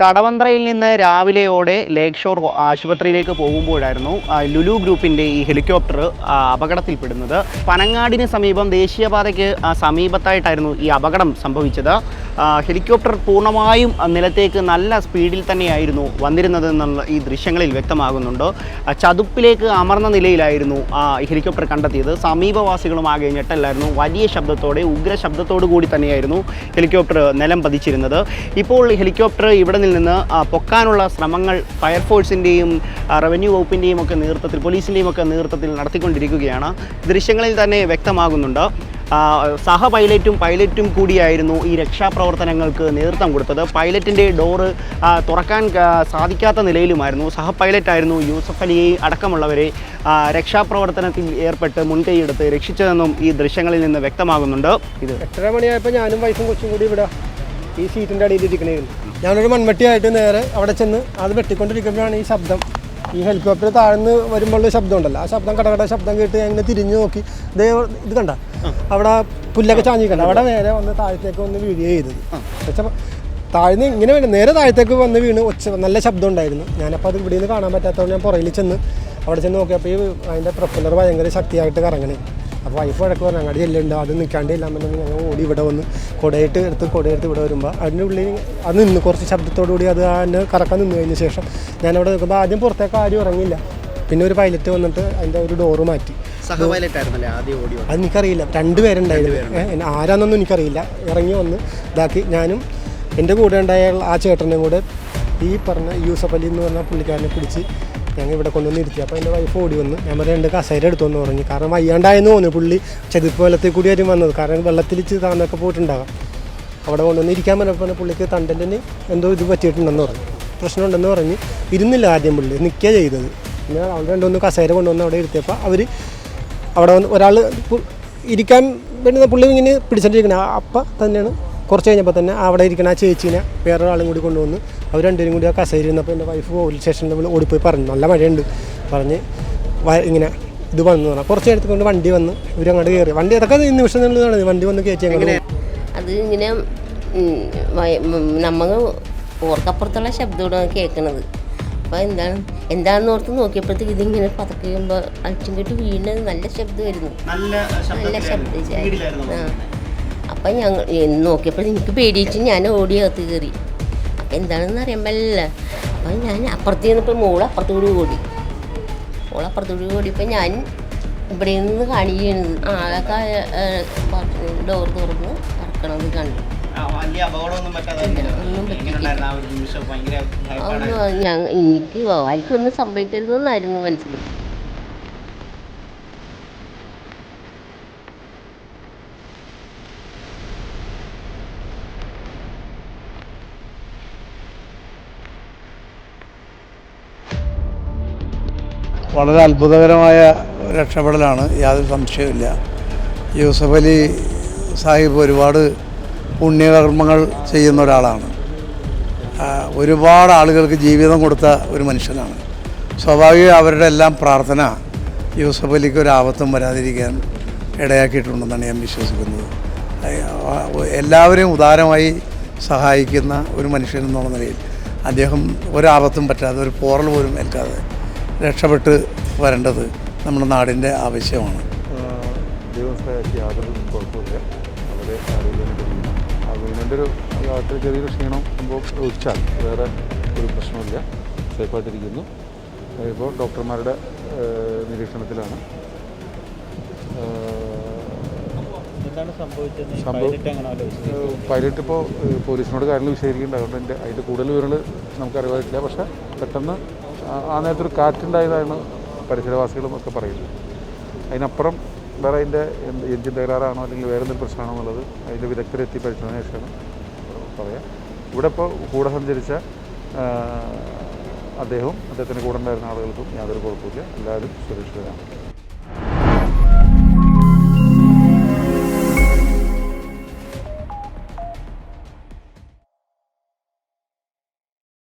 കടവന്ത്രയിൽ നിന്ന് രാവിലെയോടെ ലേക്ക് ഷോർ ആശുപത്രിയിലേക്ക് പോകുമ്പോഴായിരുന്നു ലുലു ഗ്രൂപ്പിന്റെ ഈ ഹെലികോപ്റ്റർ അപകടത്തിൽപ്പെടുന്നത്. പനങ്ങാടിന് സമീപം ദേശീയപാതയ്ക്ക് സമീപത്തായിട്ടായിരുന്നു ഈ അപകടം സംഭവിച്ചത്. ഹെലികോപ്റ്റർ പൂർണമായും നിലത്തേക്ക് നല്ല സ്പീഡിൽ തന്നെയായിരുന്നു വന്നിരുന്നത് എന്നുള്ള ഈ ദൃശ്യങ്ങളിൽ വ്യക്തമാകുന്നുണ്ട്. ചതുപ്പിലേക്ക് അമർന്ന നിലയിലായിരുന്നു ആ ഹെലികോപ്റ്റർ കണ്ടെത്തിയത്. സമീപവാസികളും ആകെ ഞെട്ടല്ലായിരുന്നു വലിയ ശബ്ദത്തോടെ ഉഗ്ര ശബ്ദത്തോടു കൂടി തന്നെയായിരുന്നു ഹെലികോപ്റ്റർ നിലം പതിച്ചിരുന്നത്. ഇപ്പോൾ ഹെലികോപ്റ്റർ ഇവിടെ നിന്ന് പൊക്കാനുള്ള ശ്രമങ്ങൾ ഫയർഫോഴ്സിന്റെയും റവന്യൂ വകുപ്പിന്റെയും ഒക്കെ നേതൃത്വത്തിൽ പോലീസിന്റെയും ഒക്കെ നേതൃത്വത്തിൽ നടത്തിക്കൊണ്ടിരിക്കുകയാണ്. ദൃശ്യങ്ങളിൽ തന്നെ വ്യക്തമാകുന്നുണ്ട്. സഹ പൈലറ്റും പൈലറ്റും കൂടിയായിരുന്നു ഈ രക്ഷാപ്രവർത്തനങ്ങൾക്ക് നേതൃത്വം കൊടുത്തത്. പൈലറ്റിന്റെ ഡോറ് തുറക്കാൻ സാധിക്കാത്ത നിലയിലുമായിരുന്നു. സഹ പൈലറ്റായിരുന്നു യൂസഫ് അലിയെ അടക്കമുള്ളവരെ രക്ഷാപ്രവർത്തനത്തിൽ ഏർപ്പെട്ട് മുൻകൈയെടുത്ത് രക്ഷിച്ചതെന്നും ഈ ദൃശ്യങ്ങളിൽ നിന്ന് വ്യക്തമാകുന്നുണ്ട്. ഇത് എട്ടര മണിയായപ്പോൾ ഞാനും വൈഫും കൊച്ചും കൂടി ഇവിടെ ഈ സീറ്റിന്റെ അടിയിൽ ഇരിക്കണേയിരുന്നു. ഞാനൊരു മൺവെട്ടിയായിട്ട് നേരെ അവിടെ ചെന്ന് അത് വെട്ടിക്കൊണ്ടിരിക്കുമ്പോഴാണ് ഈ ശബ്ദം. ഈ ഹെലികോപ്റ്റർ താഴ്ന്ന് വരുമ്പോഴുള്ള ശബ്ദം ഉണ്ടല്ലോ ആ ശബ്ദം കടകട ശബ്ദം കേട്ട് അങ്ങനെ തിരിഞ്ഞു നോക്കി. ദേ ഇത് കണ്ട? അവിടെ പുല്ലൊക്കെ ചാഞ്ഞിക്കണ്ട അവിടെ നേരെ വന്ന് താഴത്തേക്ക് വന്ന് വീഴുക ചെയ്തത്. പക്ഷെ താഴ്ന്ന് ഇങ്ങനെ വീണ്. നേരെ താഴത്തേക്ക് വന്ന് വീണ്. ഒച്ച നല്ല ശബ്ദം ഉണ്ടായിരുന്നു. ഞാനപ്പോൾ അത് ഇവിടെ നിന്ന് കാണാൻ പറ്റാത്തതുകൊണ്ട് ഞാൻ പുറകിൽ ചെന്ന് അവിടെ ചെന്ന് നോക്കിയപ്പോൾ ഈ അതിന്റെ പ്രൊപ്പല്ലർ ഭയങ്കര ശക്തിയായിട്ട് കറങ്ങണേ. അപ്പോൾ വൈഫ് വഴക്ക് പറഞ്ഞു അങ്ങോട്ട് ചെല്ലുണ്ട് അത് നിൽക്കാണ്ട് ഇല്ലാന്നുണ്ടെങ്കിൽ ഞങ്ങൾ ഓടി ഇവിടെ വന്ന് കൊടയിട്ട് എടുത്ത് കൊടയെടുത്ത് ഇവിടെ വരുമ്പോൾ അതിന്റെ ഉള്ളിൽ അത് നിന്ന് കുറച്ച് ശബ്ദത്തോടു കൂടി അത് അതിനെ കറക്കാൻ നിന്ന് കഴിഞ്ഞ ശേഷം ഞാൻ അവിടെ നിൽക്കുമ്പോൾ ആദ്യം പുറത്തേക്ക് ആരും ഇറങ്ങില്ല പിന്നെ ഒരു പൈലറ്റ് വന്നിട്ട് അതിന്റെ ഒരു ഡോറ് മാറ്റി. അത് എനിക്കറിയില്ല. രണ്ട് പേരുണ്ടായിരുന്നു ഏ, എന്നെ ആരാന്നൊന്നും എനിക്കറിയില്ല. ഇറങ്ങി വന്ന് ഇതാക്കി. ഞാനും എന്റെ കൂടെ ഉണ്ടായ ആ ചേട്ടനെയും കൂടെ ഈ പറഞ്ഞ യൂസഫ് അലി എന്ന് പറഞ്ഞ പുള്ളിക്കാരനെ പിടിച്ച് ഞങ്ങൾ ഇവിടെ കൊണ്ടുവന്ന് ഇരുത്തി. അപ്പോൾ എന്റെ വൈഫ് ഓടി വന്ന്. ഞാൻ പറഞ്ഞ രണ്ട് കസേര എടുത്തോന്ന് പറഞ്ഞു. കാരണം വയ്യാണ്ടായെന്ന് തോന്നുന്നു പുള്ളി. ചെതിപ്പ് വെള്ളത്തിൽ കൂടി ആയിരുന്നു വന്നത്. കാരണം വെള്ളത്തിൽ താന്നൊക്കെ പോയിട്ടുണ്ടാകാം. അവിടെ കൊണ്ടുവന്ന് ഇരിക്കാൻ പറഞ്ഞപ്പോൾ പുള്ളിക്ക് തണ്ടലിന് എന്തോ ഇത് പറ്റിയിട്ടുണ്ടെന്ന് പറഞ്ഞു. പ്രശ്നമുണ്ടെന്ന് പറഞ്ഞ്. ഇരുന്നില്ല ആദ്യം പുള്ളി. നിൽക്കുക ചെയ്തത്. പിന്നെ അവിടെ രണ്ടുമൂന്ന് കസേര കൊണ്ടുവന്ന് അവിടെ ഇരുത്തിയപ്പോൾ അവർ അവിടെ വന്ന് ഒരാൾ ഇരിക്കാൻ വേണ്ടി പുള്ളി ഇങ്ങനെ പിടിച്ചിട്ടിരിക്കുന്നത് അപ്പം തന്നെയാണ് കുറച്ച് കഴിഞ്ഞപ്പോൾ തന്നെ അവിടെ ഇരിക്കുന്ന ആ ചേച്ചീനെ വേറൊരാളും കൂടി കൊണ്ടുവന്ന് അവർ രണ്ടുപേരും കൂടി ആ കസേര ഇരുന്നപ്പോൾ എന്റെ വൈഫ് പോലീസ് സ്റ്റേഷനിൽ നമ്മൾ ഓടിപ്പോയി പറഞ്ഞു നല്ല മഴയുണ്ട്. പറഞ്ഞ് വ- ഇങ്ങനെ ഇത് വന്നു പറഞ്ഞു. കുറച്ച് നേരത്തെ കൊണ്ട് വണ്ടി വന്ന് ഇവർ അങ്ങോട്ട് കയറി. വണ്ടി അതൊക്കെ നിമിഷം നടന്നത് വണ്ടി വന്ന് കയറ്റി അങ്ങനെ അത് ഇങ്ങനെ നമ്മൾ ഓർക്കപ്പുറത്തുള്ള ശബ്ദമാണ് കേൾക്കണത് അപ്പോൾ എന്താണ് എന്താണെന്ന് ഓർത്ത് നോക്കിയപ്പോഴത്തേക്ക് ഇതിങ്ങനെ പതക്കുമ്പോൾ അച്ഛൻ കെട്ടി വീണത് നല്ല ശബ്ദമായിരുന്നു. നല്ല നല്ല ശബ്ദം ആ. അപ്പം ഞങ്ങൾ നോക്കിയപ്പോൾ എനിക്ക് പേടിയിട്ട് ഞാൻ ഓടി അകത്ത് കയറി. അപ്പം എന്താണെന്ന് അറിയാൻ പറ്റില്ല. അപ്പം ഞാൻ അപ്പുറത്ത് ചെന്നപ്പോൾ മോൾ അപ്പുറത്ത് കൂടി ഓടി. മോൾ അപ്പുറത്ത് കൂടി ഓടിയപ്പോൾ ഞാൻ ഇവിടെ നിന്ന് കാണിക്കുന്നത് ആകെ ഡോർ തുറന്ന് ഇറക്കണത് കണ്ടു. സംഭവിക്കരുതെന്നായിരുന്നു ഒന്നും എങ്ങനെയുണ്ടായിരുന്നു ആ ഒരു നിമിഷം ഭയങ്കര ഭയപ്പാടായിരുന്നു. അതൊന്നും ഞാൻ എനിക്ക് ആർക്കൊന്നും സംഭവിക്കരുതെന്നായിരുന്നു മനസ്സിൽ വളരെ അത്ഭുതകരമായ രക്ഷപ്പെടലാണ്. യാതൊരു സംശയവുമില്ല. യൂസഫ് അലി സാഹിബ് ഒരുപാട് പുണ്യകർമ്മങ്ങൾ ചെയ്യുന്ന ഒരാളാണ്. ഒരുപാട് ആളുകൾക്ക് ജീവിതം കൊടുത്ത ഒരു മനുഷ്യനാണ്. സ്വാഭാവിക അവരുടെ എല്ലാം പ്രാർത്ഥന യൂസഫ് അലിക്ക് ഒരു ആപത്തും വരാതിരിക്കാൻ ഇടയാക്കിയിട്ടുണ്ടെന്നാണ് ഞാൻ വിശ്വസിക്കുന്നത്. എല്ലാവരെയും ഉദാരമായി സഹായിക്കുന്ന ഒരു മനുഷ്യൻ എന്നുള്ള നിലയിൽ അദ്ദേഹം ഒരാപത്തും പറ്റാതെ ഒരു പോറൽ പോലും ഏൽക്കാതെ രക്ഷപ്പെട്ട് വരേണ്ടത് നമ്മുടെ നാടിന്റെ ആവശ്യമാണ്. ദൈവം സഹായിച്ച് യാതൊരു കുഴപ്പമില്ല വളരെ വീടിന്റെ ഒരു യാത്ര ചെറിയൊരു ക്ഷീണം ഒഴിച്ചാൽ വേറെ ഒരു പ്രശ്നമില്ല സേഫായിട്ടിരിക്കുന്നു. ഇപ്പോൾ ഡോക്ടർമാരുടെ നിരീക്ഷണത്തിലാണ്. പൈലറ്റ് ഇപ്പോൾ പോലീസിനോട് കാര്യങ്ങൾ വിശദീകരിക്കുന്നുണ്ട് അതുകൊണ്ട് അതിന്റെ കൂടുതൽ വിവരങ്ങൾ നമുക്ക് അറിവായിട്ടില്ല പക്ഷേ പെട്ടെന്ന് ആ- നേരത്തൊരു കാറ്റുണ്ടായതാണ് പരിസരവാസികളും ഒക്കെ പറയുന്നത്. അതിനപ്പുറം വേറെ അതിന്റെ എഞ്ചിൻ തകരാറാണോ അല്ലെങ്കിൽ വേറെ എന്തെങ്കിലും പ്രശ്നമാണോ എന്നുള്ളത് അതിന്റെ വിദഗ്ധരെത്തി പരിശോധന ശേഷമാണ് പറയാം. ഇവിടെ ഇപ്പോൾ കൂടെ സഞ്ചരിച്ച അദ്ദേഹവും അദ്ദേഹത്തിന്റെ കൂടെ ഉണ്ടായിരുന്ന ആളുകൾക്കും യാതൊരു കുഴപ്പമില്ല എല്ലാവരും സുരക്ഷിതരാണ്.